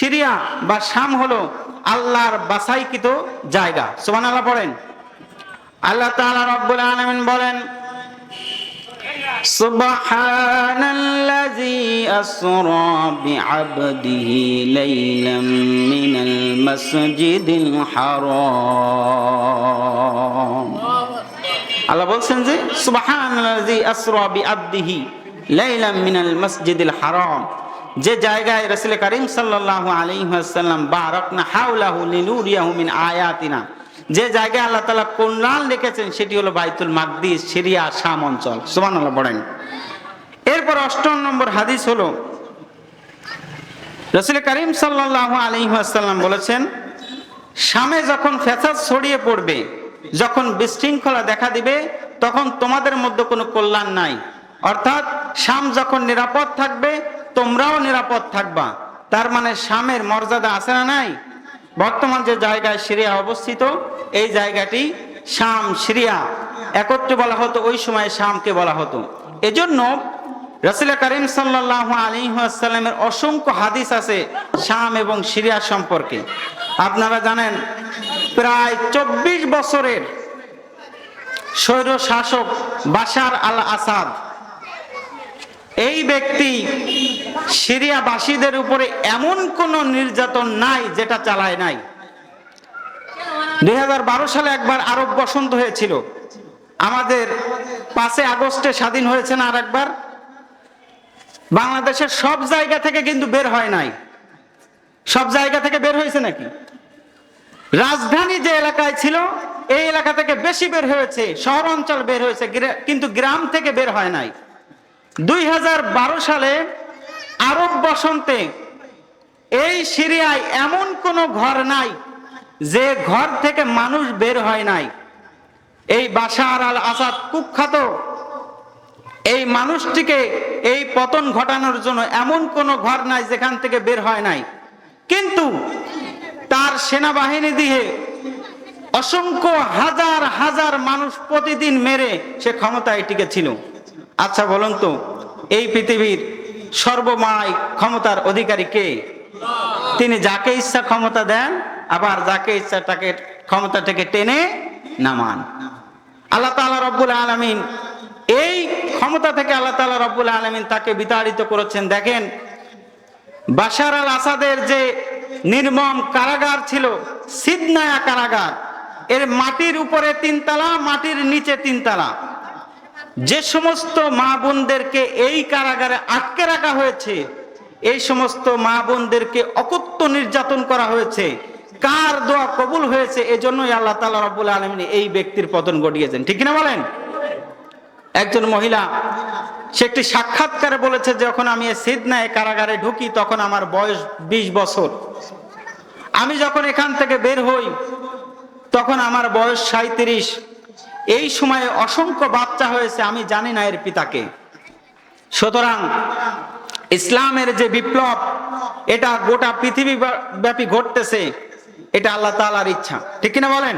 Syria বা শাম হলো আল্লাহর বাসাইকৃত জায়গা সুবান আল্লাহ পড়েন আল্লাহ তাআলা রব্বুল আলামিন বলেন سبحان الذي أسرى بعبده ليلا من المسجد الحرام আল্লাহ বলছেন যে সুবহানাল্লাযী আসরা বিআবদিহি লাইলাম মিনাল মাসজিদিল হারাম যে জায়গায় রাসূল করিম সাল্লাল্লাহু আলাইহি ওয়াসাল্লাম, বারাকনা হাওলাহু লিনুরিয়াহু মিন আয়াতিনা। যে জায়গায় আল্লাহ তালা কল্যাণ রেখেছেন, সেটি হলো বাইতুল মাকদিস, সিরিয়া, শাম অঞ্চল। সুবহানাল্লাহ, পড়েন। এরপর অষ্টম নম্বর হাদিস হলো, রাসূল করিম সাল্লাল্লাহু আলাইহি ওয়াসাল্লাম বলেছেন, শামে যখন ফেসাদ ছড়িয়ে পড়বে, যখন বিশৃঙ্খলা দেখা দিবে, তখন তোমাদের মধ্যে কোনো কল্যাণ নাই। অর্থাৎ শাম যখন নিরাপদ থাকবে তোমরাও নিরাপদ থাকবা। তার মানে শামের মর্যাদা আছে না নাই? বর্তমান যে জায়গায় সিরিয়া অবস্থিত, এই জায়গাটি শাম, সিরিয়া। একত্রে বলা হতো, ওই সময় শামকে বলা হতো। এজন্য রাসুল করিম সাল্লাহ আলী আসাল্লামের অসংখ্য হাদিস আছে শাম এবং সিরিয়া সম্পর্কে। আপনারা জানেন, প্রায় চব্বিশ বছরের স্বৈর শাসক বাশার আল আসাদ এই ব্যক্তি সিরিয়াবাসীদের উপরে এমন কোন নির্যাতন নাই যেটা চালায় নাই। দুই হাজার বারো সালে একবার আরব বসন্ত হয়েছিল। আমাদের পাঁচে আগস্টে স্বাধীন হয়েছে না আর একবার বাংলাদেশের সব জায়গা থেকে কিন্তু বের হয় নাই। সব জায়গা থেকে বের হয়েছে নাকি? রাজধানী যে এলাকায় ছিল, এই এলাকা থেকে বেশি বের হয়েছে শহর অঞ্চল বের হয়েছে কিন্তু গ্রাম থেকে বের হয় নাই। দুই হাজার বারো সালে আরব বসন্তে, এই সিরিয়ায় এমন কোনো ঘর নাই যে ঘর থেকে মানুষ বের হয় নাই। এই বাশার আল আসাদ কুখ্যাত, এই মানুষটিকে এই পতন ঘটানোর জন্য এমন কোনো ঘর নাই যেখান থেকে বের হয় নাই। কিন্তু তার সেনাবাহিনী দিয়ে অসংখ্য হাজার হাজার মানুষ প্রতিদিন মেরে সে ক্ষমতায় টিকে ছিল। আচ্ছা বলুন তো, এই পৃথিবীর সর্বময় ক্ষমতার অধিকারী কে? তিনি যাকে ইচ্ছা ক্ষমতা দেন, আবার যাকে ইচ্ছা তাকে ক্ষমতা থেকে টেনে নামান। আল্লাহ তাআলা রব্বুল আলামিন, এই ক্ষমতা থেকে আল্লাহ তাআলা রব্বুল আলামিন তাকে বিতাড়িত করেছেন। দেখেন, বাশার আল আসাদের যে নির্মম কারাগার ছিল, সিদনায়া কারাগার, এর মাটির উপরে তিনতলা, মাটির নিচে তিনতলা। যে সমস্ত মা বোনদেরকে এই কারাগারে আটকে রাখা হয়েছে, এই সমস্ত মা বোনদেরকে অকত্য নির্যাতন করা হয়েছে, কার দোয়া কবুল হয়েছে, এজন্যই আল্লাহ তাআলা রাব্বুল আলামিন এই ব্যক্তির পতন ঘটিয়েছেন। ঠিক না বলেন? একজন মহিলা, সে একটি সাক্ষাৎকারে বলেছে, যখন আমি সিদনায় কারাগারে ঢুকি, তখন আমার বয়স ২০ বছর। আমি যখন এখান থেকে বের হই, তখন আমার বয়স সাঁত্রিশ এই সময়ে অসংখ্য বাচ্চা হয়েছে, আমি জানি না এর পিতাকে। সুতরাং ইসলামের যে বিপ্লব, এটা গোটা পৃথিবী ব্যাপী ঘটতেছে, এটা আল্লাহ তালার ইচ্ছা। ঠিক কিনা বলেন?